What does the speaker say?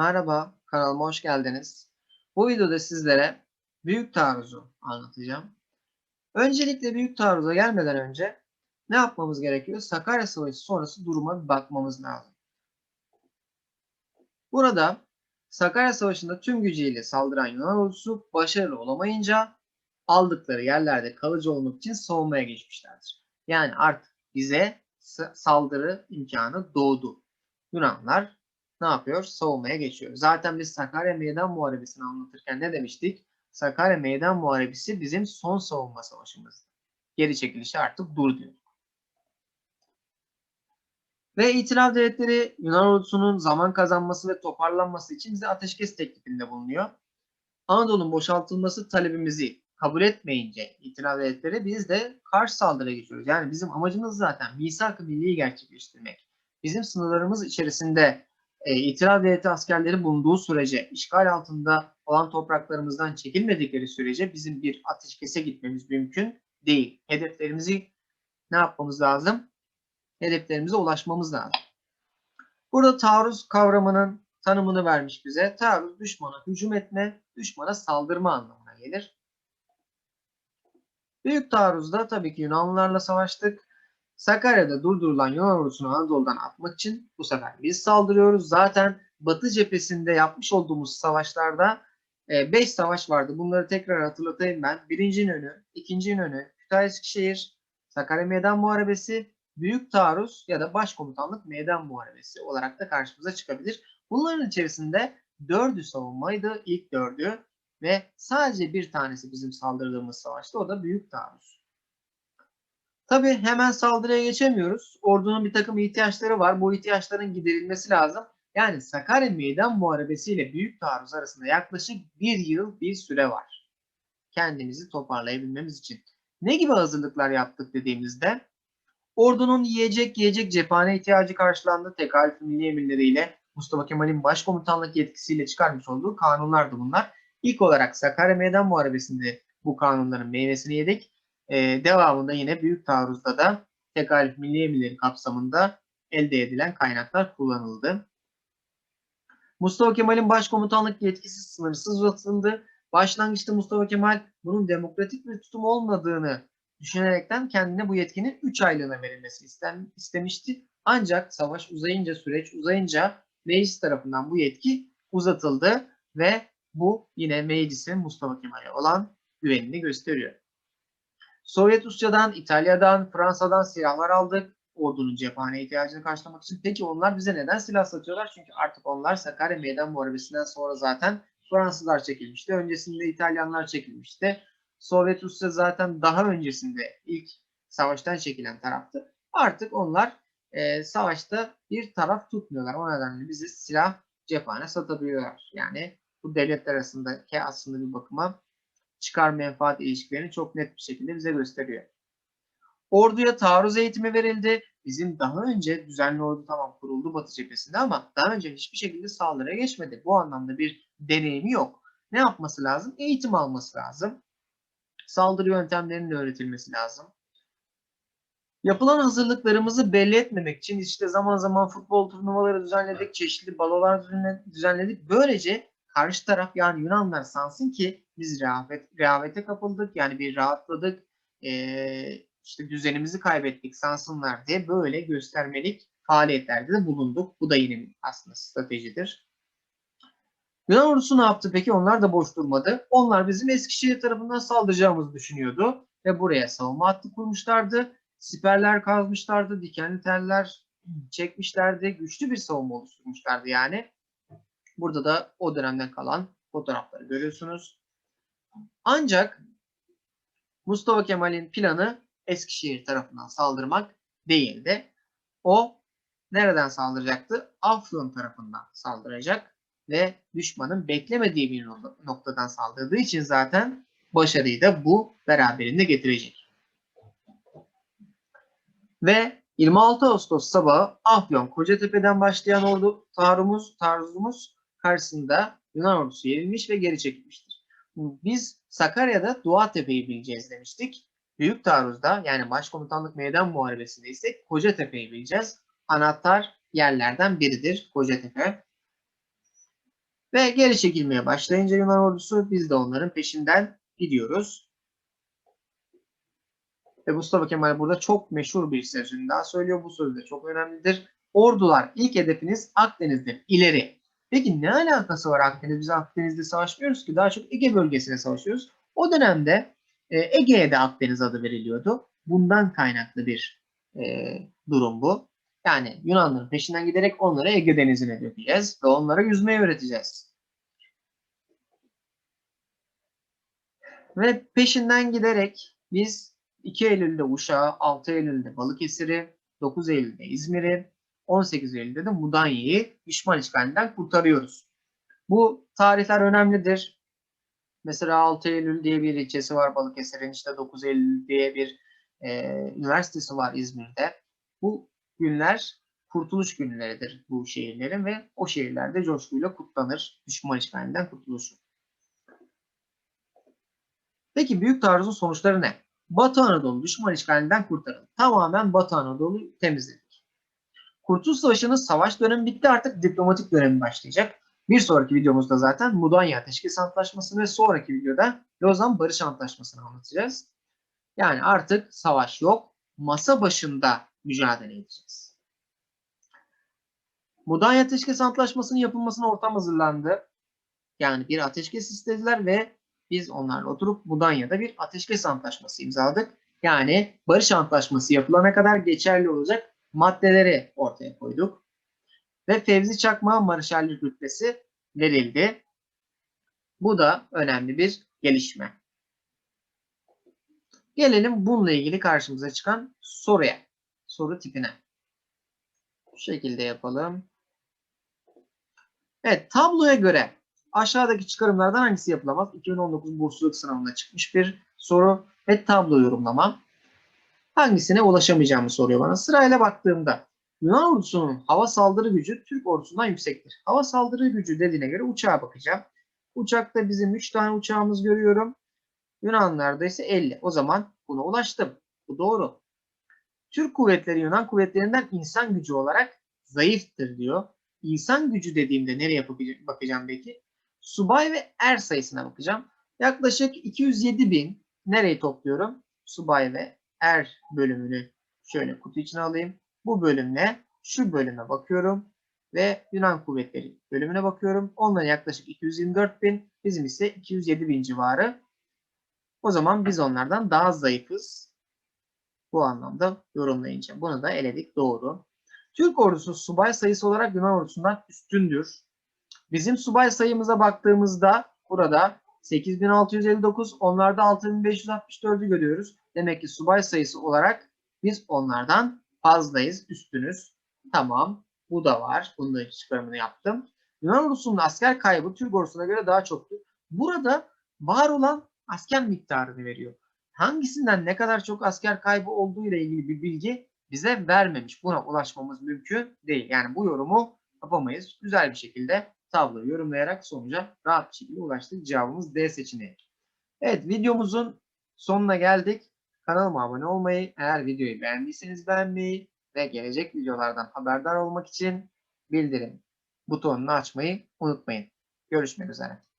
Merhaba, kanalıma hoş geldiniz. Bu videoda sizlere büyük taarruzu anlatacağım. Öncelikle büyük taarruza gelmeden önce ne yapmamız gerekiyor? Sakarya Savaşı sonrası duruma bir bakmamız lazım. Burada Sakarya Savaşı'nda tüm gücüyle saldıran Yunan ordusu başarılı olamayınca aldıkları yerlerde kalıcı olmak için savunmaya geçmişlerdir. Yani artık bize saldırı imkanı doğdu. Yunanlar ne yapıyor? Savunmaya geçiyor. Zaten biz Sakarya Meydan Muharebesi'ni anlatırken ne demiştik? Sakarya Meydan Muharebesi bizim son savunma savaşımızdı. Geri çekilişi artık dur diyorduk. Ve itilaf devletleri Yunan ordusunun zaman kazanması ve toparlanması için bize ateşkes teklifinde bulunuyor. Anadolu'nun boşaltılması talebimizi kabul etmeyince itilaf devletleri biz de karşı saldırıya geçiyoruz. Yani bizim amacımız zaten misak-ı milliyi gerçekleştirmek. Bizim sınırlarımız içerisinde e, itilaf devleti askerleri bulunduğu sürece, işgal altında olan topraklarımızdan çekilmedikleri sürece bizim bir ateşkese gitmemiz mümkün değil. Hedeflerimizi ne yapmamız lazım? Hedeflerimize ulaşmamız lazım. Burada taarruz kavramının tanımını vermiş bize. Taarruz düşmana hücum etme, düşmana saldırma anlamına gelir. Büyük taarruzda tabii ki Yunanlılarla savaştık. Sakarya'da durdurulan Yunan ordusunu Anadolu'dan atmak için bu sefer biz saldırıyoruz. Zaten Batı cephesinde yapmış olduğumuz savaşlarda 5 e, savaş vardı. Bunları tekrar hatırlatayım ben. Birinci önü, ikinci önü, Kütahya Eskişehir, Sakarya Meydan Muharebesi, Büyük Taarruz ya da Başkomutanlık Meydan Muharebesi olarak da karşımıza çıkabilir. Bunların içerisinde dördü savunmaydı, ilk dördü ve sadece bir tanesi bizim saldırdığımız savaştı. O da Büyük Taarruz. Tabii hemen saldırıya geçemiyoruz. Ordunun bir takım ihtiyaçları var. Bu ihtiyaçların giderilmesi lazım. Yani Sakarya Meydan Muharebesi ile Büyük Taarruz arasında yaklaşık bir yıl bir süre var. Kendimizi toparlayabilmemiz için. Ne gibi hazırlıklar yaptık dediğimizde ordunun yiyecek yiyecek cephane ihtiyacı karşılandı. Tekalif milli emirleriyle Mustafa Kemal'in başkomutanlık yetkisiyle çıkarmış olduğu kanunlardı bunlar. İlk olarak Sakarya Meydan Muharebesi'nde bu kanunların meyvesini yedik. E, devamında yine büyük taarruzda da tekalif milli emirleri kapsamında elde edilen kaynaklar kullanıldı. Mustafa Kemal'in başkomutanlık yetkisi sınırsız uzatıldı. Başlangıçta Mustafa Kemal bunun demokratik bir tutum olmadığını düşünerekten kendine bu yetkinin 3 aylığına verilmesi istemişti. Ancak savaş uzayınca, süreç uzayınca meclis tarafından bu yetki uzatıldı ve bu yine meclisin Mustafa Kemal'e olan güvenini gösteriyor. Sovyet Rusya'dan, İtalya'dan, Fransa'dan silahlar aldık. Ordunun cephane ihtiyacını karşılamak için. Peki onlar bize neden silah satıyorlar? Çünkü artık onlar Sakarya Meydan Muharebesi'nden sonra zaten Fransızlar çekilmişti. Öncesinde İtalyanlar çekilmişti. Sovyet Rusya zaten daha öncesinde ilk savaştan çekilen taraftı. Artık onlar e, savaşta bir taraf tutmuyorlar. O nedenle bize silah cephane satabiliyorlar. Yani bu devletler arasındaki aslında bir bakıma çıkar menfaat ilişkilerini çok net bir şekilde bize gösteriyor. Orduya taarruz eğitimi verildi. Bizim daha önce düzenli ordu tamam kuruldu Batı cephesinde ama daha önce hiçbir şekilde saldırıya geçmedi. Bu anlamda bir deneyimi yok. Ne yapması lazım? Eğitim alması lazım. Saldırı yöntemlerinin öğretilmesi lazım. Yapılan hazırlıklarımızı belli etmemek için işte zaman zaman futbol turnuvaları düzenledik, çeşitli balolar düzenledik. Böylece karşı taraf yani Yunanlar sansın ki biz rehavet, rehavete kapıldık yani bir rahatladık e, işte düzenimizi kaybettik sansınlar diye böyle göstermelik faaliyetlerde de bulunduk. Bu da yine aslında stratejidir. Yunan ordusu ne yaptı peki? Onlar da boş durmadı. Onlar bizim Eskişehir tarafından saldıracağımızı düşünüyordu. Ve buraya savunma hattı kurmuşlardı. Siperler kazmışlardı. Dikenli teller çekmişlerdi. Güçlü bir savunma oluşturmuşlardı yani. Burada da o dönemden kalan fotoğrafları görüyorsunuz. Ancak Mustafa Kemal'in planı Eskişehir tarafından saldırmak değildi. O nereden saldıracaktı? Afyon tarafından saldıracak ve düşmanın beklemediği bir noktadan saldırdığı için zaten başarıyı da bu beraberinde getirecek. Ve 26 Ağustos sabahı Afyon Kocatepe'den başlayan ordu taarrumuz, taarruzumuz karşısında Yunan ordusu yenilmiş ve geri çekilmiştir. Biz Sakarya'da Doğatepe'yi bileceğiz demiştik. Büyük taarruzda yani Başkomutanlık Meydan Muharebesi'nde ise Kocatepe'yi bileceğiz. Anahtar yerlerden biridir Kocatepe. Ve geri çekilmeye başlayınca Yunan ordusu biz de onların peşinden gidiyoruz. Ve Mustafa Kemal burada çok meşhur bir sözünü daha söylüyor. Bu söz de çok önemlidir. Ordular ilk hedefiniz Akdeniz'dir. İleri. Peki ne alakası var Akdeniz? Biz Akdeniz'de savaşmıyoruz ki. Daha çok Ege bölgesine savaşıyoruz. O dönemde e, Ege'ye de Akdeniz adı veriliyordu. Bundan kaynaklı bir e, durum bu. Yani Yunanların peşinden giderek onlara Ege Denizi'ne dökeceğiz ve onlara yüzmeyi öğreteceğiz. Ve peşinden giderek biz 2 Eylül'de Uşak'ı, 6 Eylül'de Balıkesir'i, 9 Eylül'de İzmir'i, 18 Eylül'de de Mudanya'yı düşman işgalinden kurtarıyoruz. Bu tarihler önemlidir. Mesela 6 Eylül diye bir ilçesi var Balıkesir'in, işte 9 Eylül diye bir e, üniversitesi var İzmir'de. Bu günler kurtuluş günleridir bu şehirlerin ve o şehirlerde coşkuyla kutlanır düşman işgalinden kurtuluşu. Peki Büyük Taarruz'un sonuçları ne? Batı Anadolu düşman işgalinden kurtarıldı. Tamamen Batı Anadolu'yu temizledik. Kurtuluş Savaşı'nın savaş dönemi bitti artık diplomatik dönemi başlayacak. Bir sonraki videomuzda zaten Mudanya Ateşkes Antlaşması'nı ve sonraki videoda Lozan Barış Antlaşması'nı anlatacağız. Yani artık savaş yok. Masa başında mücadele edeceğiz. Mudanya Ateşkes Antlaşması'nın yapılmasına ortam hazırlandı. Yani bir ateşkes istediler ve biz onlarla oturup Mudanya'da bir ateşkes antlaşması imzaladık. Yani barış antlaşması yapılana kadar geçerli olacak maddeleri ortaya koyduk. Ve Fevzi Çakmak'a Marşallik rütbesi verildi. Bu da önemli bir gelişme. Gelelim bununla ilgili karşımıza çıkan soruya. Soru tipine. Bu şekilde yapalım. Evet tabloya göre aşağıdaki çıkarımlardan hangisi yapılamaz? 2019 bursluluk sınavında çıkmış bir soru ve tablo yorumlama. Hangisine ulaşamayacağımı soruyor bana. Sırayla baktığımda Yunan ordusunun hava saldırı gücü Türk ordusundan yüksektir. Hava saldırı gücü dediğine göre uçağa bakacağım. Uçakta bizim 3 tane uçağımız görüyorum. Yunanlarda ise 50. O zaman buna ulaştım. Bu doğru. Türk kuvvetleri Yunan kuvvetlerinden insan gücü olarak zayıftır diyor. İnsan gücü dediğimde nereye bakacağım peki? Subay ve er sayısına bakacağım. Yaklaşık 207 bin nereyi topluyorum? Subay ve er bölümünü şöyle kutu içine alayım. Bu bölümle şu bölüme bakıyorum ve Yunan kuvvetleri bölümüne bakıyorum. Onların yaklaşık 224 bin, bizim ise 207 bin civarı. O zaman biz onlardan daha zayıfız. Bu anlamda yorumlayınca. Bunu da eledik. Doğru. Türk ordusu subay sayısı olarak Yunan ordusundan üstündür. Bizim subay sayımıza baktığımızda burada 8659, onlarda 6564'ü görüyoruz. Demek ki subay sayısı olarak biz onlardan fazlayız, üstünüz. Tamam, bu da var. Bunun da çıkarımını yaptım. Yunan ordusunun asker kaybı Türk ordusuna göre daha çoktu. Burada var olan asker miktarını veriyor. Hangisinden ne kadar çok asker kaybı olduğu ile ilgili bir bilgi bize vermemiş. Buna ulaşmamız mümkün değil. Yani bu yorumu yapamayız. Güzel bir şekilde tabloyu yorumlayarak sonuca rahat bir şekilde ulaştık. Cevabımız D seçeneği. Evet videomuzun sonuna geldik. Kanalıma abone olmayı, eğer videoyu beğendiyseniz beğenmeyi ve gelecek videolardan haberdar olmak için bildirim butonunu açmayı unutmayın. Görüşmek üzere.